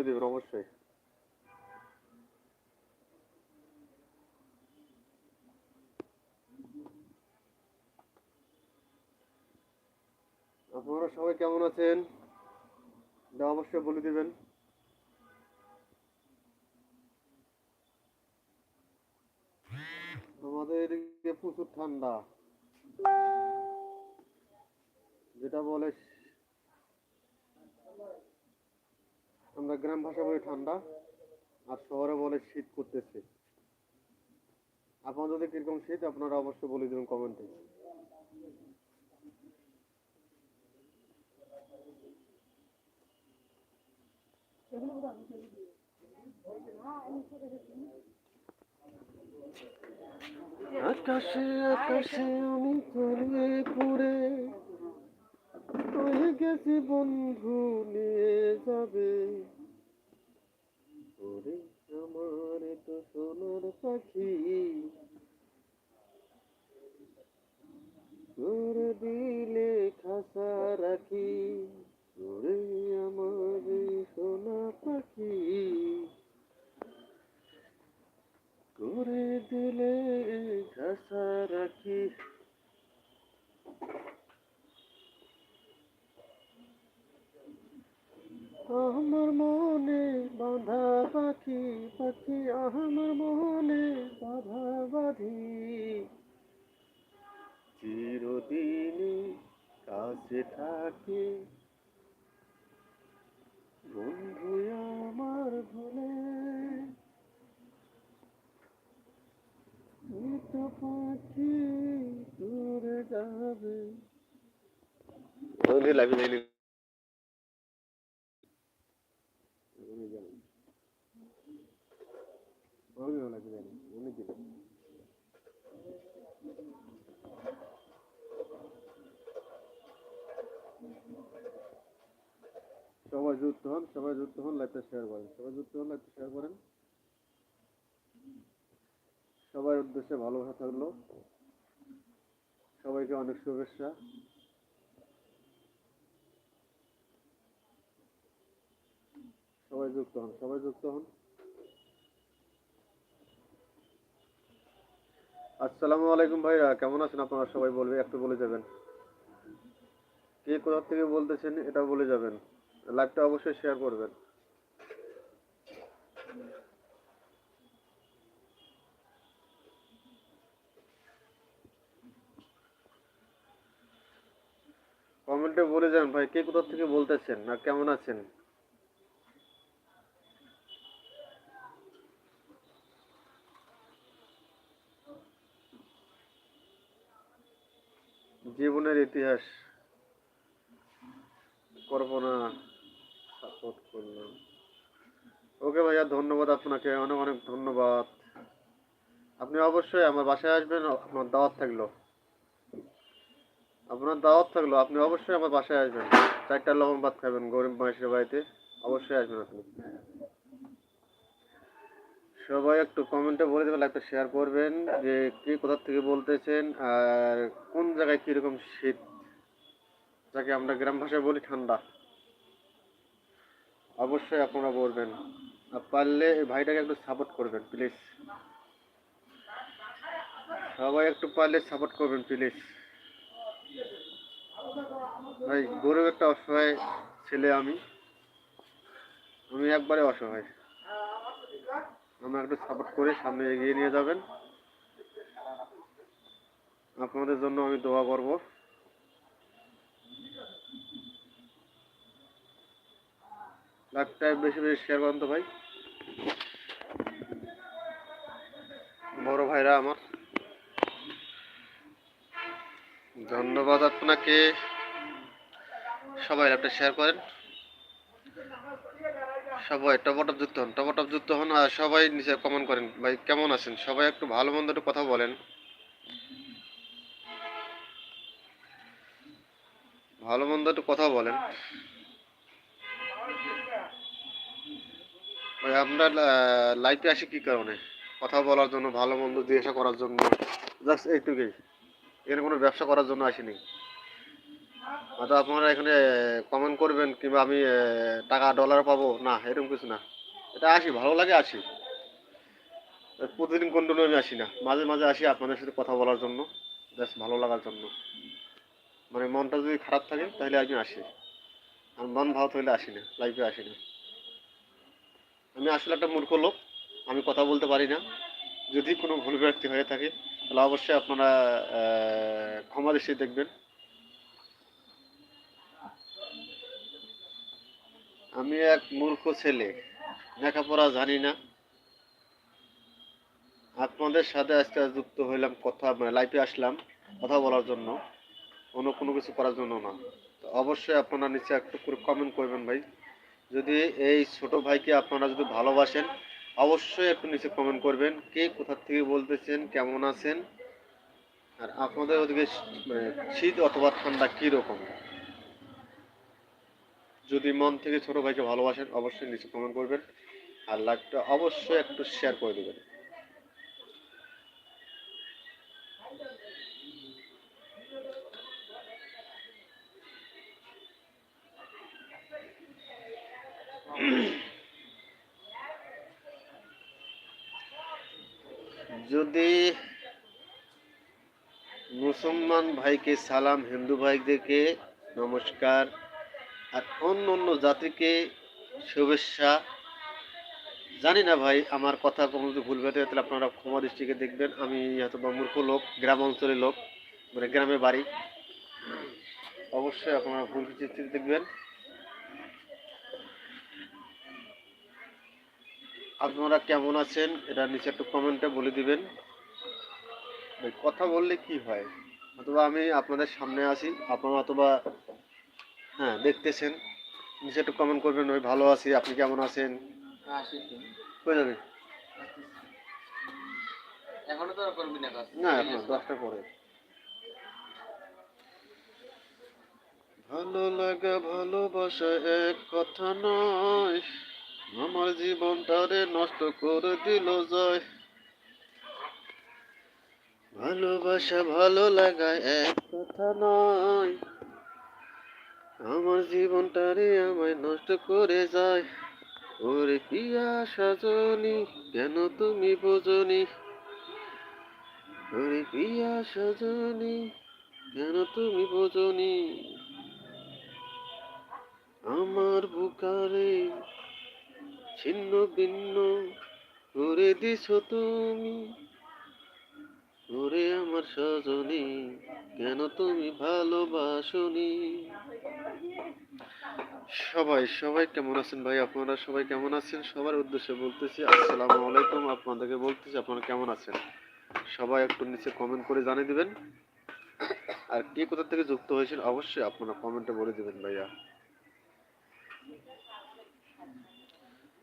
বলে দেবেন অবশ্যই। আপনারা সবাই কেমন আছেন? অবশ্যই বলে দিবেন। আমাদের এদিকে প্রচুর ঠান্ডা। যেটা বলে আমরা গ্রাম ভাষা বলি ঠান্ডা, আর শহরে বলে শীত করতেছে। আপনাদের কীরকম শীত, আপনারা অবশ্যই বলে দেবেন কমেন্টে। আকাশে আকাশে আমি চলে পড়ে হয়ে গেছি বন্ধু, নিয়ে যাবে। ওরে আমার তো সোনার পাখি। তোর দিলে খাসা রাখি। ওরে আমার সোনা পাখি। করে দিলে খাসা রাখি। আমার মনে বাঁধা পাখি পাখি আমার মনে বাঁধা বাঁধি চিরদিনে কাছে থাকে। বন্ধু আমার ভুলে তো পাখি তোরে যাবে। লাইভে সবাই যুক্ত হন, সবাই যুক্ত হন, লাইভটা শেয়ার করেন। সবাই যুক্ত হন, লাইভটা শেয়ার করেন। উদ্দেশ্যে ভালোবাসা থাকল। সবাইকে অনেক শুভেচ্ছা। সবাই যুক্ত হন, সবাই যুক্ত হন। আসসালামু আলাইকুম ভাইরা কেমন আছেন আপনারা? সবাই বলবে, একটু বলে যাবেন। কে কোথা থেকে বলতেছেন, এটা বলে যাবেন। লাইভটা অবশ্যই শেয়ার করবেন। কমেন্টে বলে যান ভাই, কে কোথা থেকে বলতেছেন আর কেমন আছেন? ইতিহাস কল্পনা সাপোর্ট করলাম। ওকে ভাইয়া, ধন্যবাদ আপনাকে। অনেক অনেক ধন্যবাদ। আপনি অবশ্যই আমার বাসায় আসবেন, আপনার দাওয়াত থাকল। আপনার দাওয়াত থাকল, আপনি অবশ্যই আমার বাসায় আসবেন। চারটা লবণ ভাত খাবেন গরিব মানুষের বাড়িতে, অবশ্যই আসবেন আপনি। সবাই একটু কমেন্টে বলে দেবেন, একটা শেয়ার করবেন যে কে কোথা থেকে বলতেছেন আর কোন জায়গায় কীরকম শীত যাকে আমরা গ্রাম ভাষায় বলি ঠান্ডা। অবশ্যই আপনারা বলবেন। আর পারলে এই ভাইটাকে একটু সাপোর্ট করবেন প্লিজ সবাই একটু পারলে সাপোর্ট করবেন প্লিজ ভাই, গরিব একটা অসহায় ছেলে আমি। আমি একবারে অসহায়। আমরা একটু সাপোর্ট করে সামনে এগিয়ে নিয়ে যাবেন। আপনাদের জন্য আমি দোয়া করব। লাইভটা বেশি বেশি শেয়ার করেন তো ভাই। বড় ভাইরা আমার। ধন্যবাদ আপনাকে। সবাই একটা শেয়ার করেন। সবাই টপটপ যুক্ত হন টপটপ যুক্ত হন আর সবাই নিচে কমেন্ট করেন। ভাই, কেমন আছেন? সবাই একটু ভালো মন্দ একটু কথা বলেন। ভালো মন্দ একটু কথা বলেন। ভাই আমরা লাইফে আসি কি কারণে? কথা বলার জন্য, ভালো মন্দ জিজ্ঞাসা করার জন্য জাস্ট এইটুকুই। এর কোনো ব্যবসা করার জন্য আসিনি। হয়তো আপনারা এখানে কমেন্ট করবেন, কিংবা আমি টাকা ডলার পাবো। না, এরকম কিছু না। এটা আসি, ভালো লাগে আসি। প্রতিদিন কন্টিনিউ আমি আসি না। মাঝে মাঝে আসি আপনাদের সাথে কথা বলার জন্য জাস্ট ভালো লাগার জন্য। মানে মনটা যদি খারাপ থাকে, তাহলে আমি আসি। আর মন ভালো থাকলে আসি না লাইফে আসি না। আমি আসলে একটা মূর্খ লোক, আমি কথা বলতে পারি না। যদি কোনো ভুল ব্যক্তি হয়ে থাকে, তাহলে অবশ্যই আপনারা ক্ষমা দৃষ্টি দেখবেন। আমি এক মূর্খ ছেলে, লেখাপড়া জানি না। আপনাদের সাথে আজকে যুক্ত হইলাম কথা মানে লাইফে আসলাম কথা বলার জন্য। অন্য কোনো কিছু করার জন্য না। অবশ্যই আপনারা নিচে একটু করে কমেন্ট করবেন ভাই। যদি এই ছোট ভাইকে আপনারা যদি ভালোবাসেন, অবশ্যই একটু নিচে কমেন্ট করবেন, কে কোথা থেকে বলতেছেন, কেমন আছেন, আর আপনাদের ওদিকে মানে শীত অথবা ঠান্ডা কীরকম যদি মন থেকে ছোট ভাইকে ভালোবাসেন, অবশ্যই নিচে কমেন্ট করবেন, আর লাইকটা অবশ্যই একটু শেয়ার করে দেবেন যদি মুসলমান ভাইকে সালাম, হিন্দু ভাইদেরকে নমস্কার, আর অন্য অন্য জাতিকে শুভেচ্ছা। জানি না ভাই, আমার কথা কোনো যদি ভুল হয়ে তাহলে আপনারা ক্ষমা দৃষ্টিকে দেখবেন। আমি হয়তো বা মূর্খ লোক, গ্রাম অঞ্চলের লোক মানে গ্রামে বাড়ি। অবশ্যই আপনারা ভুল দৃষ্টিতে দেখবেন। আপনারা কেমন আছেন? এটা নিচে একটু কমেন্টে বলে দিবেন। কথা বললে কি হয়? অথবা আমি আপনাদের সামনে আসি আপনারা অথবা হ্যাঁ দেখতেছেন। নিচে একটু কমেন্ট করবেন ওই ভালো আছি আপনি কেমন আছেন? আসি তো। এখনও তো করবি না কাজ না এখন দশটা পরে। ভালো লাগা ভালোবাসা এক কথা নয়। আমার জীবনটারে নষ্ট করে দিল জয় ভালোবাসা ভালো লাগা এক কথা নয়। আমার জীবনটারে আমায় নষ্ট করে যায়। ওরে পিয়া সাজনি কেন তুমি বোঝনি? ওরে পিয়া সাজনি কেন তুমি বোঝনি? আমার বুকারে ছিন্ন ভিন্ন করে দিছ তুমি। ওরে আমার সজনী, কেন তুমি ভালোবাসনি? সবাই সবাই কেমন আছেন ভাই? আপনারা সবাই কেমন আছেন? সবার উদ্দেশ্যে বলতেছি, আসসালামু আলাইকুম। আপনাদেরকে বলতেছি, আপনারা কেমন আছেন? সবাই একটু নিচে কমেন্ট করে জানিয়ে দিবেন। আর কে কোথা থেকে যুক্ত হয়েছেন, অবশ্যই আপনারা কমেন্টে বলে দিবেন ভাইয়া।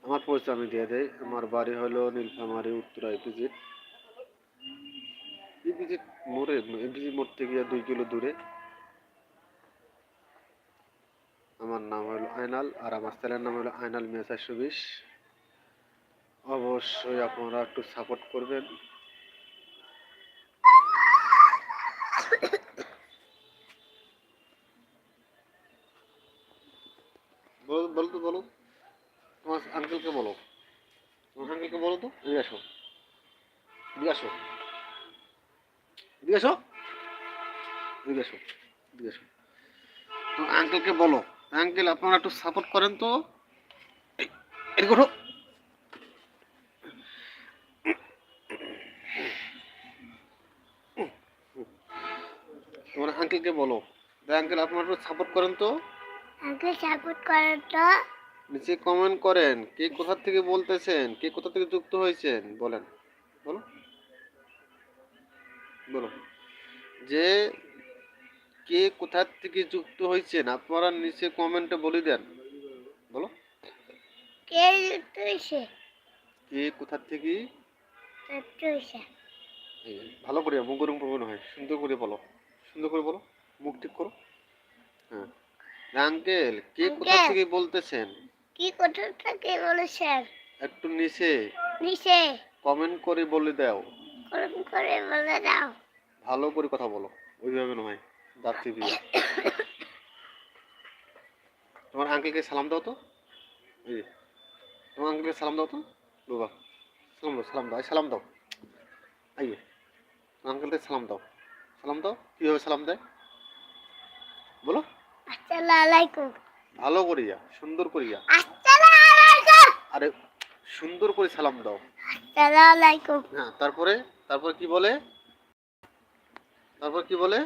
আমার পরিচয় আমি দিয়ে দেই। আমার বাড়ি হলো নীলফামারি, উত্তরা ইপিজিট ইপিজিট মোড়ে ইপিজিট মোড় থেকে দুই কিলো দূরে। আমার নাম হলো আয়নাল আর আমার ছেলের নাম হলো আয়নাল মিয়া চারশো বিশ। অবশ্যই আপনারা একটু সাপোর্ট করবেন। বলো তো বলো। তোমার আঙ্কেলকে বলো। তোমার আঙ্কেলকে বলো তো? এদিকে আসো। আসো। এদিকে আসো এদিকে আসো এদিকে আসো তো আঙ্কেলকে বলো। আঙ্কেল আপনারা একটু সাপোর্ট করেন তো। এদিকে ওঠো। তোমার আঙ্কেলকে বলো। আঙ্কেল আপনারা একটু সাপোর্ট করেন তো। আমাকে সাপোর্ট করেন তো। নিচে কমেন্ট করেন। কে কোথা থেকে বলতেছেন? কে কোথা থেকে যুক্ত হয়েছেন? বলেন। বলো। বলো যে কে কোথার থেকে যুক্ত হয়েছেন আপনারা নিচে কমেন্টে বলে দেন। বলো কে তুইছে কে কোথা থেকে? তুইছে এই, ভালো করে মুখ গরম প্রবণ হয় সুন্দর করে বলো। সুন্দর করে বলো মুখ ঠিক করো। হ্যাঁ। আঙ্কেল কে কোথা থেকে বলতেছেন? কি কোথা থেকে বলেছেন? একটু নিচে। নিচে। কমেন্ট করে বলে দাও। গরম করে বলে দাও। ভালো করে কথা বলো। ওইভাবে নয় দাঁত চিপিয়ে তোমার আঙ্কেলকে সালাম দাও তো। এই তোমার আঙ্কেলকে সালাম দাও তো। বাবা সালাম দাও সালাম দাও এই সালাম দাও। আইয়ে তোমার আঙ্কেলকে সালাম দাও। সালাম দাও কীভাবে সালাম দেয়? বলো। আসসালামু আলাইকুম ভালো করিয়া সুন্দর করিয়া। আসসালামু আলাইকুম আরে সুন্দর করে সালাম দাও। আসসালামু আলাইকুম হ্যাঁ তারপরে? তারপর কি বলে? তারপর কি বলে?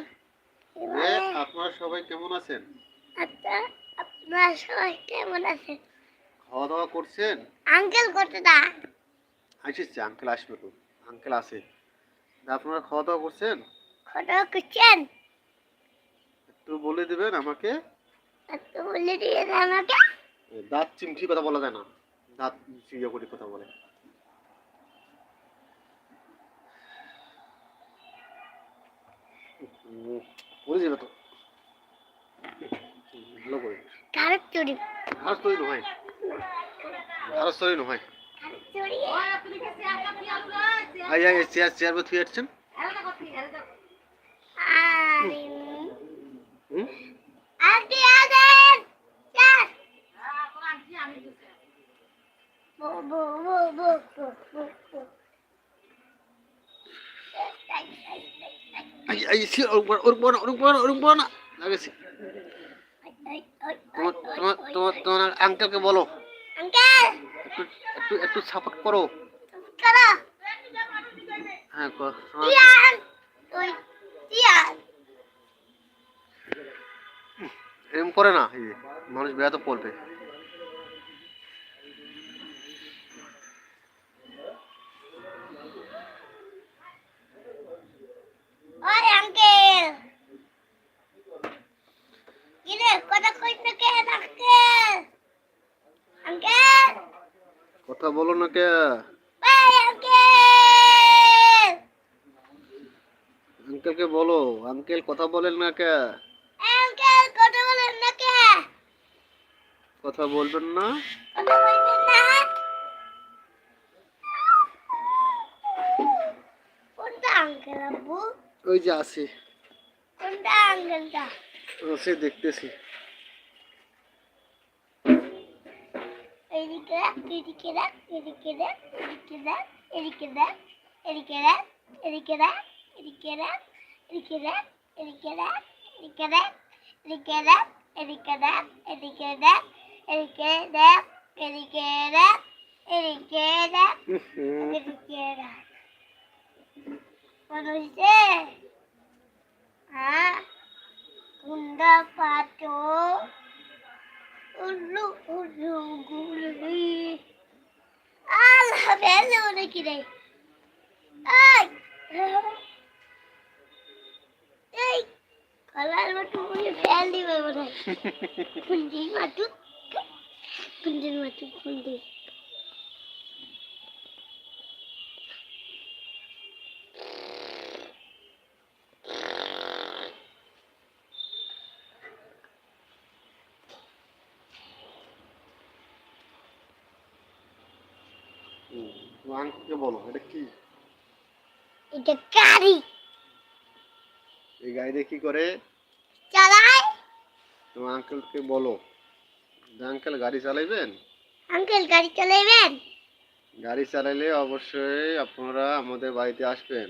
যে আপনারা সবাই কেমন আছেন? আচ্ছা আপনারা সবাই কেমন আছেন? খাওয়া দাওয়া করছেন? আঙ্কেল কোথাটা আসছে আঙ্কেল আসবে তো। আঙ্কেল আসে আপনারা খাওয়া দাওয়া করছেন? কটা করছেন? একটু বলে দিবেন আমাকে। একটু বলে দিয়ে আমাকে। দাঁত চিমটি কথা বলা যায় না। দাঁত চিড়িয়া করে কথা বলে। পড়ে যাবে তো। ভালো করে। ধারস চুরি ধারস নয়। নয়। আই চেয়ার চেয়ার বসে আসছেন ওরকম পড়ো না ওরকম পড়ো না ওরকম পড়ো তোমার তোমার তোমার আঙ্কেলকে বলো। একটু একটু একটু সাপোর্ট করো হ্যাঁ এরম করে না মানুষ বেড়াতে পড়বে। আঙ্কেলকে বলো আঙ্কেল কথা বলেন না কে? আঙ্কেল কথা বলেন না কে? কথা বলবেন না? কথা বলবেন না? কোনটা আঙ্কেল আব্বু? ওই যে আসি কোনটা আঙ্কেলটা? আসে দেখতেছি। এদিকে রাখ এদিকে রাখ এদিকে রাখ এদিকে রাখ এদিকে রাখ এদিকে রাখ এদিকে রাখ এদিকে রাখ এদিকে রাখ এদিকে রাখ এদিকে রাখ এদিকে রাখ এদিকে রাখ এদিকে রাখ এদিকে রাখ এদিকে রাখ এদিকে রাখ হুম, মনে হ্যাঁ কুন্ডা পাটো Allah ben de ona gireyim. Ay. Ay. কলার মতো করে ফেল দিবে মনে হয় কুন্দির মাতু তোমার বলো এটা কি? এটা গাড়ি। এই কি করে? চালায়। তোমার আঙ্কেলকে বলো। যে আঙ্কেল গাড়ি চালাইবেন? আঙ্কেল গাড়ি চালাইবেন? গাড়ি চালাইলে অবশ্যই আপনারা আমাদের বাড়িতে আসবেন।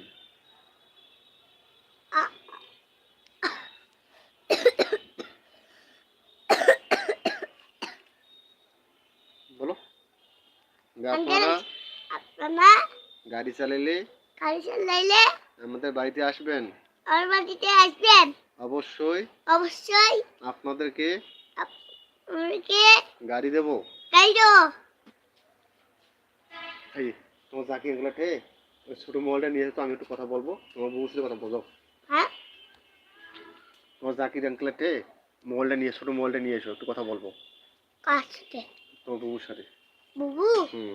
বলো। আপনারা গাড়ি চালাইলে গাড়ি চালাইলে আমাদের বাড়িতে আসবেন? আমার বাড়িতে আসবেন? অবশ্যই। অবশ্যই। আপনাদেরকে আমাকে গাড়ি দেব। গাড়ি দেবো। এই তোমার চাকরি এগুলো টে ওই ছোটো মোবাইলটা নিয়ে তো আমি একটু কথা বলব। তোমার বউর সাথে কথা বলো। হ্যাঁ? তোমার চাকরির আঙ্কেলের টে মোবাইলটা নিয়ে ছোটো মোবাইলটা নিয়ে এসো একটু কথা বলব। কার সাথে? তোমার বউর সাথে। বুবু? হুম।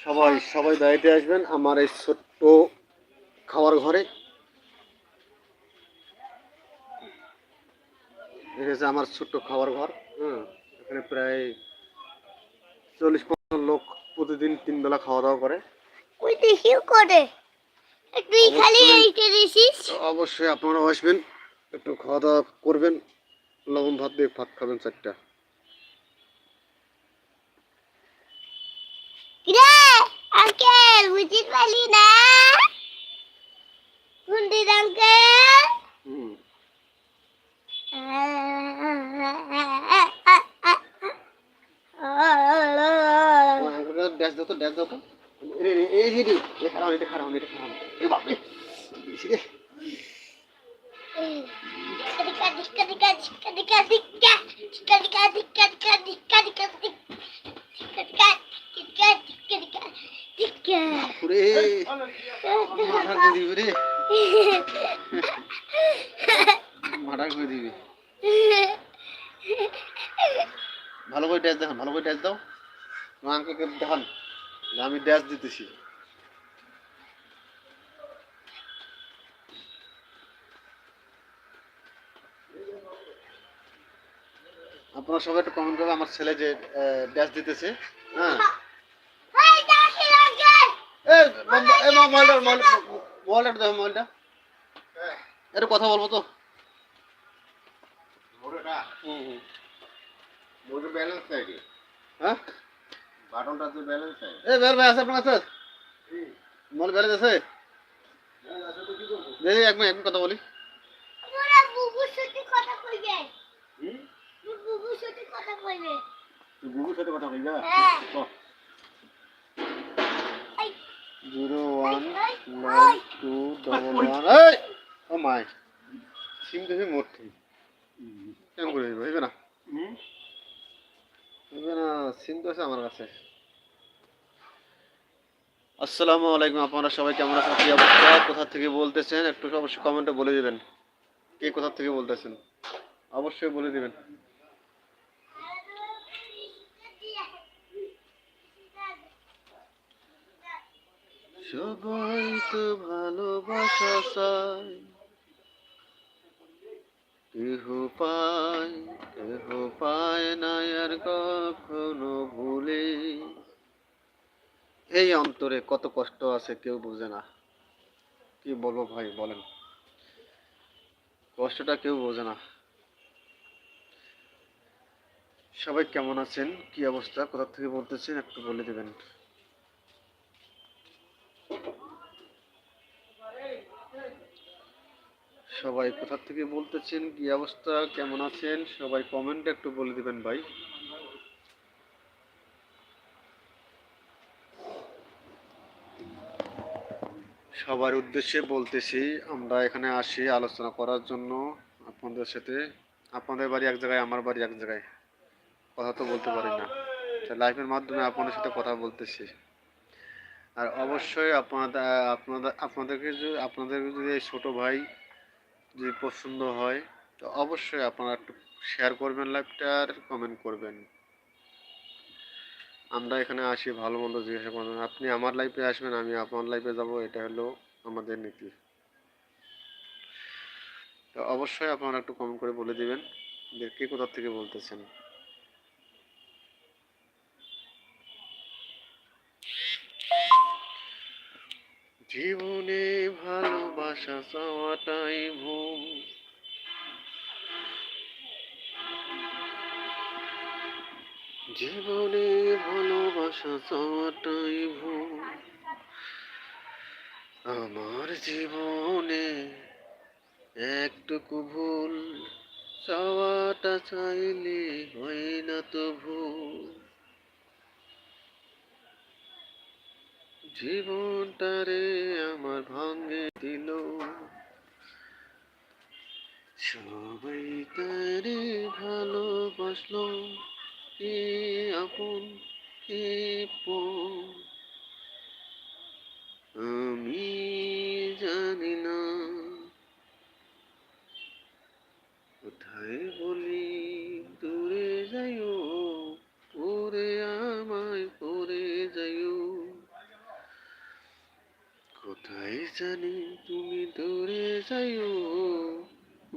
সবাই সবাই বাড়িতে আসবেন আমার এই ছোট্ট খাওয়ার ঘরে। এটা হচ্ছে আমার ছোট্ট খাওয়ার ঘর হ্যাঁ এখানে প্রায় চল্লিশ পঞ্চাশ লোক প্রতিদিন তিন বেলা খাওয়া দাওয়া করে। ওই দেখিও করে? তুই খালি অবশ্যই। আপনারাও আসবেন একটু খাওয়া দাওয়া করবেন লবণ ভাত দিয়ে ভাত খাবেন চারটা কিরে আঙ্কেল বুঝতে পারলি না কুন্ডি আঙ্কেল ড্যাশ দাও তো ড্যাশ দাও তো এই এই এই খারাপ এটা খারাপ এটা খারাপ এ বাপরে রে। ভালো করে ড্যাশ দেখান ভালো করে ড্যাশ দাও। আঙ্কেলকে দেখান আমি ড্যাশ দিতেছি। আপনারা সবাই একটু কমেন্ট করবে আমার ছেলে যে ড্যাশ দিতেছে হ্যাঁ এই মো- এই মো- মোবাইলটা মোবাইলটা দেখো মোবাইলটা একটু কথা বলব তো? হুম হুম। মোটর ব্যালেন্স নাই রে হ্যাঁ? বাটনটা তো ব্যালেন্স নাই এ বের আছে আপনার কাছে? মোবাইল ব্যালেন্স আছে? দেখি এক মিনিট এক মিনিট কথা বলি। কথা কইবে। Zero one nine two double one. এই ও মাই সিম দেখে মোট কেমন করে হইব হইবে না। হইবে না সিম তো আছে আমার কাছে। আসসালামু আলাইকুম আপনারা সবাই কেমন আছেন? কি অবস্থা? কোথা থেকে বলতেছেন? একটু অবশ্যই কমেন্টে বলে দিবেন। কে কোথা থেকে বলতেছেন? অবশ্যই বলে দিবেন। সবাই তো ভালোবাসা চায়। কেহ পায় কেহ পায় না আর কখনো ভুলে। এই অন্তরে কত কষ্ট আছে কেউ বোঝে না। কি বলব ভাই, বলেন। কষ্টটা কেউ বোঝে না। সবাই কেমন আছেন? কি অবস্থা? কোথা থেকে বলতেছেন? একটু বলে দেবেন। সবাই কোথা থেকে বলতেছেন? কি অবস্থা? কেমন আছেন? সবাই কমেন্টে একটু বলে দিবেন ভাই। সবার উদ্দেশ্যে বলতেছি, আমরা এখানে আসি আলোচনা করার জন্য আপনাদের সাথে। আপনাদের বাড়ি এক জায়গায়, আমার বাড়ি এক জায়গায়। কথা তো বলতে পারি না। লাইফের মাধ্যমে আপনাদের সাথে কথা বলতেছি। আর অবশ্যই আপনাদের আপনাদের, আপনাদেরকে যদি আপনাদেরকে যদি ছোটো ভাই যদি পছন্দ হয়, তো অবশ্যই আপনারা একটু শেয়ার করবেন লাইভটা আর কমেন্ট করবেন। আমরা এখানে আসি, ভালো মন্দ জিজ্ঞাসা করবেন আপনি আমার লাইফে আসবেন, আমি আপনার লাইফে যাব, এটা হলো আমাদের নীতি। তো অবশ্যই আপনারা একটু কমেন্ট করে বলে দিবেন যে কে কোথার থেকে বলতেছেন। জীবনে ভালোবাসা চাওয়াটাই ভুল। জীবনে ভালোবাসা চাওয়াটাই ভুল। আমার জীবনে একটুকু ভুল, চাওয়াটা চাইলে হয় না তো ভুল। জীবনটারে আমার ভাঙে দিল। সবাই তারে ভালোবাসলো কে আপন পর? আমি জানি না জানি তুমি দূরে যাইও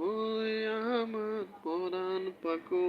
ওই আমার পরাণ পাকো।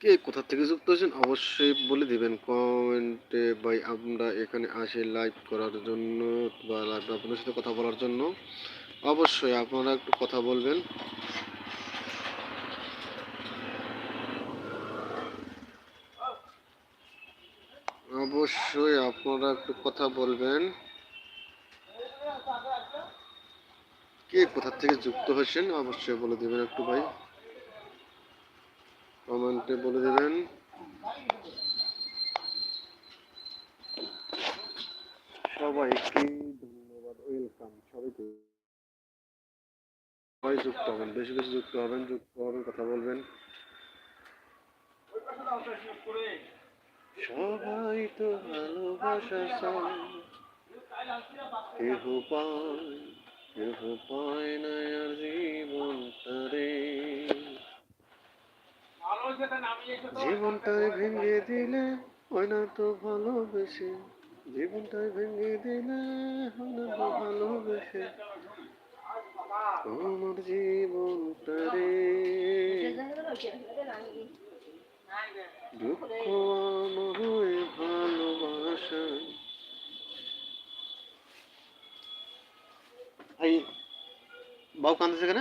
কে কোথা থেকে যুক্ত হয়েছেন অবশ্যই বলে দিবেন। কমেন্টে ভাই আমরা এখানে আসি লাইভ করার জন্য বা লাইভ আপনার সাথে কথা বলার জন্য। অবশ্যই আপনারা একটু কথা বলবেন। অবশ্যই আপনারা একটু কথা বলবেন। কে কোথা থেকে যুক্ত হয়েছেন অবশ্যই বলে দিবেন একটু ভাই। কমেন্টে বলে দিবেন। সবাইকে ধন্যবাদ, ওয়েলকাম সবাইকে। সবাই যুক্ত হবেন, বেশি বেশি যুক্ত হবেন যুক্ত হবেন কথা বলবেন। সবাই তো ভালোবাসা কেহ পায় কেহ পায় না আর জীবনটারে জীবনটাই ভেঙে দিলে হয় না তো ভালোবেসে। জীবনটাই ভেঙে দিলে হয় না তো ভালোবেসে। আমার জীবনটারে। দুঃখ আমার হয়ে ভালোবাসা। এই, বাবু কান্দছে কেন?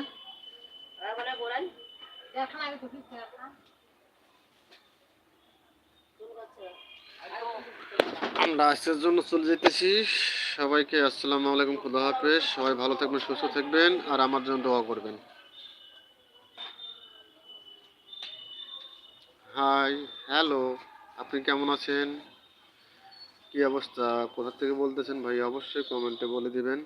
আমরা আজকের জন্য চলে যেতেছি। সবাইকে আসসালামু আলাইকুম, খুদা হাফেজ। সবাই ভালো থাকবেন, সুস্থ থাকবেন, আর আমার জন্য দোয়া করবেন। হাই, হ্যালো, আপনি কেমন আছেন? কি অবস্থা? কোথা থেকে বলতেছেন ভাই? অবশ্যই কমেন্টে বলে দিবেন।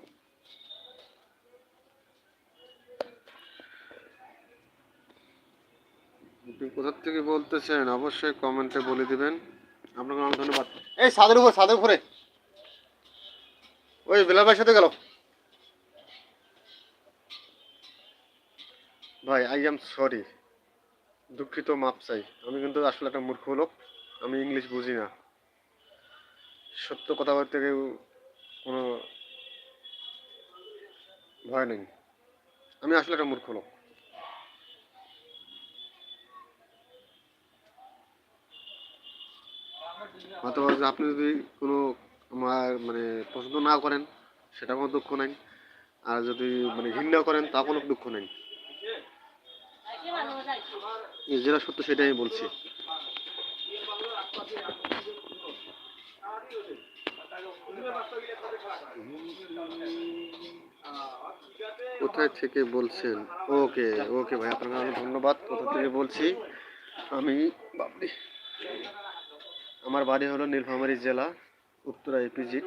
আপনি কোথা থেকে বলতেছেন? অবশ্যই কমেন্টে বলে দিবেন। আপনাকে অনেক ধন্যবাদ। এই ছাদের উপর, ছাদের উপরে। ওই বেলাল ভাইয়ের সাথে গেল। ভাই আই এম সরি দুঃখিত মাপ চাই। আমি কিন্তু আসলে একটা মূর্খ লোক। আমি ইংলিশ বুঝি না। সত্য কথা বলতে কেউ কোনো ভয় নেই। আমি আসলে একটা মূর্খ লোক। অথবা আপনি যদি কোনো আমার মানে পছন্দ না করেন সেটা কোনো দুঃখ নাই। আর যদি মানে ঘৃণা করেন তা কোনো দুঃখ নেই। যেটা সত্য, সেটাই আমি বলছি। কোথায় থেকে বলছেন? ওকে ওকে ভাই, আপনাকে ধন্যবাদ। কোথা থেকে বলছি? আমি বাবরি আমার বাড়ি হলো নীলফামারী জেলা উত্তরা এপিজিট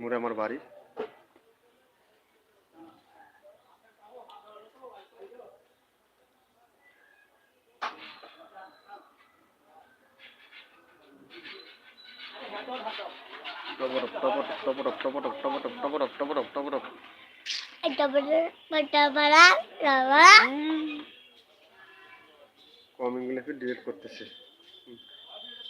মোড়ে আমার বাড়ি। টপটপ টপটপ টপটপ ডিলিট করতেছে।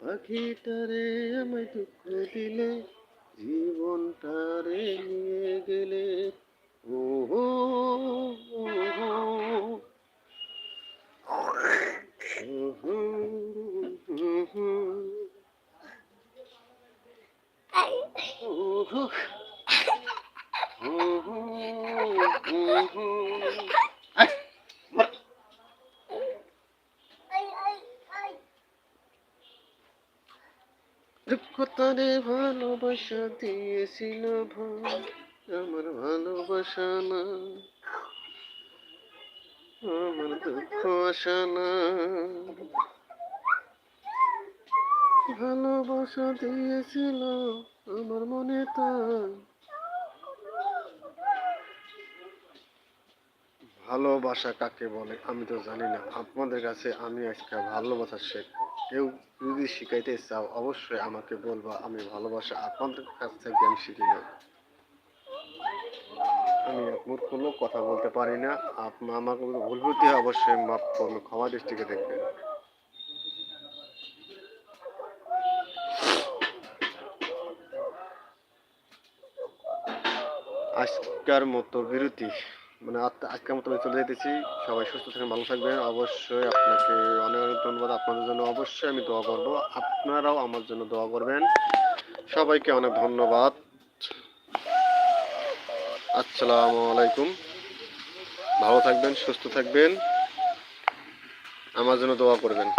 পাখিটারে আমায় দুঃখ দিলে জীবনটারে নিয়ে গেলে ও হো ও হো ও হো, ও হো, আই ও হো, ও হো, ও হো। আয়, মর। আই আই আই রূপকথারে ভালোবাসা দিয়েছিল ভাই আমার ভালোবাসা না। আমার দুঃখ আসা না। ভালোবাসা দিয়েছিল আমার মনে তাই ভালোবাসা কাকে বলে, আমি তো জানি না। আপনাদের কাছে আমি আজকে ভালোবাসা শেখবো কেউ যদি শিখাইতে চাও, অবশ্যই আমাকে বলবা, আমি ভালোবাসা আপনাদের কাছ থেকে আমি শিখি না আমি আপনার কোনো কথা বলতে পারি না। আপনার আমাকে ভুল বুদ্ধি অবশ্যই মাফ করবেন, ক্ষমা দৃষ্টিকে দেখবেন। আজকের মতো বিরতি। মানে আজ- আজকের মতো আমি চলে যেতেছি। সবাই সুস্থ থাকেন, ভালো থাকবেন। অবশ্যই আপনাকে অনেক অনেক ধন্যবাদ। আপনাদের জন্য অবশ্যই আমি দোয়া করব। আপনারাও আমার জন্য দোয়া করবেন। সবাইকে অনেক ধন্যবাদ। আসসালামু আলাইকুম। ভালো থাকবেন, সুস্থ থাকবেন। আমার জন্য দোয়া করবেন।